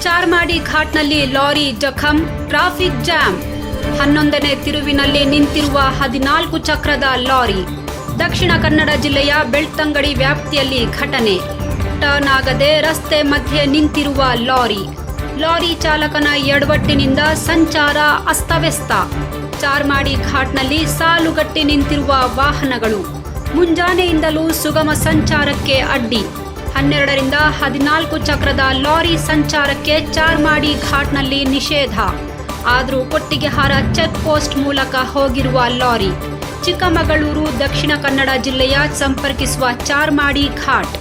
ಚಾರ್ಮಾಡಿ ಘಾಟ್ನಲ್ಲಿ ಲಾರಿ ಜಖಂ, traffic jam. ಹನ್ನೊಂದನೇ ತಿರುವಿನಲ್ಲಿ ನಿಂತಿರುವ ಹದಿನಾಲ್ಕು ಚಕ್ರದ ಲಾರಿ. ದಕ್ಷಿಣ ಕನ್ನಡ ಜಿಲ್ಲೆಯ ಬೆಳ್ತಂಗಡಿ ವ್ಯಾಪ್ತಿಯಲ್ಲಿ ಘಟನೆ. ಟರ್ನ್ ಆಗದೆ ರಸ್ತೆ ಮಧ್ಯೆ ನಿಂತಿರುವ ಲಾರಿ. ಲಾರಿ ಚಾಲಕನ ಎಡವಟ್ಟಿನಿಂದ ಸಂಚಾರ ಅಸ್ತವ್ಯಸ್ತ. ಚಾರ್ಮಾಡಿ ಘಾಟ್ನಲ್ಲಿ ಸಾಲುಗಟ್ಟಿ ನಿಂತಿರುವ ವಾಹನಗಳು. ಮುಂಜಾನೆಯಿಂದಲೂ ಸುಗಮ ಸಂಚಾರಕ್ಕೆ ಅಡ್ಡಿ. ಹನ್ನೆರಡರಿಂದ ಹದಿನಾಲ್ಕು ಚಕ್ರದ ಲಾರಿ ಸಂಚಾರಕ್ಕೆ ಚಾರ್ಮಾಡಿ ಘಾಟ್ನಲ್ಲಿ ನಿಷೇಧ. ಆದರೂ ಕೊಟ್ಟಿಗೆಹಾರ ಚೆಕ್ ಪೋಸ್ಟ್ ಮೂಲಕ ಹೋಗಿರುವ ಲಾರಿ, ಚಿಕ್ಕಮಗಳೂರು ದಕ್ಷಿಣ ಕನ್ನಡ ಜಿಲ್ಲೆಯ ಸಂಪರ್ಕಿಸುವ ಚಾರ್ಮಾಡಿ ಘಾಟ್.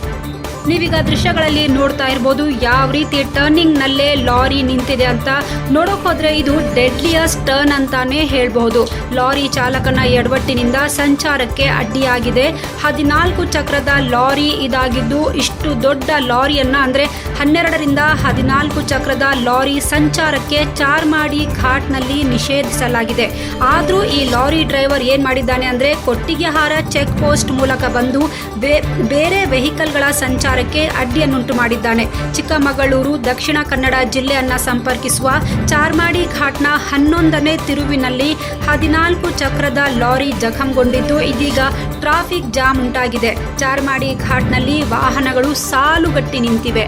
ನೀವೀಗ ದೃಶ್ಯಗಳಲ್ಲಿ ನೋಡ್ತಾ ಇರ್ಬೋದು, ಯಾವ ರೀತಿ ಟರ್ನಿಂಗ್ ನಲ್ಲೇ ಲಾರಿ ನಿಂತಿದೆ ಅಂತ. ನೋಡೋಕ್ ಹೋದ್ರೆ ಇದು ಡೆಡ್ಲಿಯಸ್ ಟರ್ನ್ ಅಂತಾನೆ ಹೇಳಬಹುದು. ಲಾರಿ ಚಾಲಕನ ಎಡವಟ್ಟಿನಿಂದ ಸಂಚಾರಕ್ಕೆ ಅಡ್ಡಿಯಾಗಿದೆ. ಹದಿನಾಲ್ಕು ಚಕ್ರದ ಲಾರಿ ಇದಾಗಿದ್ದು, ಇಷ್ಟು ದೊಡ್ಡ ಲಾರಿಯನ್ನ ಅಂದ್ರೆ ಹನ್ನೆರಡರಿಂದ ಹದಿನಾಲ್ಕು ಚಕ್ರದ ಲಾರಿ ಸಂಚಾರಕ್ಕೆ ಚಾರ್ಮಾಡಿ ಘಾಟ್ನಲ್ಲಿ ನಿಷೇಧಿಸಲಾಗಿದೆ. ಆದರೂ ಈ ಲಾರಿ ಡ್ರೈವರ್ ಏನ್ ಮಾಡಿದ್ದಾನೆ ಅಂದ್ರೆ ಕೊಟ್ಟಿಗೆಹಾರ ಚೆಕ್ ಪೋಸ್ಟ್ ಮೂಲಕ ಬಂದು ಬೇರೆ ವೆಹಿಕಲ್ಗಳ ಸಂಚಾರಕ್ಕೆ ಅಡ್ಡಿಯನ್ನುಂಟು ಮಾಡಿದ್ದಾನೆ. ಚಿಕ್ಕಮಗಳೂರು, ದಕ್ಷಿಣ ಕನ್ನಡ ಜಿಲ್ಲೆಯನ್ನ ಸಂಪರ್ಕಿಸುವ ಚಾರ್ಮಾಡಿ ಘಾಟ್ನ ಹನ್ನೊಂದನೇ ತಿರುವಿನಲ್ಲಿ ಹದಿನಾಲ್ಕು ಚಕ್ರದ ಲಾರಿ ಜಖಂಗೊಂಡಿದ್ದು ಇದೀಗ ಟ್ರಾಫಿಕ್ ಜಾಮ್ ಉಂಟಾಗಿದೆ. ಚಾರ್ಮಾಡಿ ಘಾಟ್ನಲ್ಲಿ ವಾಹನಗಳು ಸಾಲುಗಟ್ಟಿ ನಿಂತಿವೆ.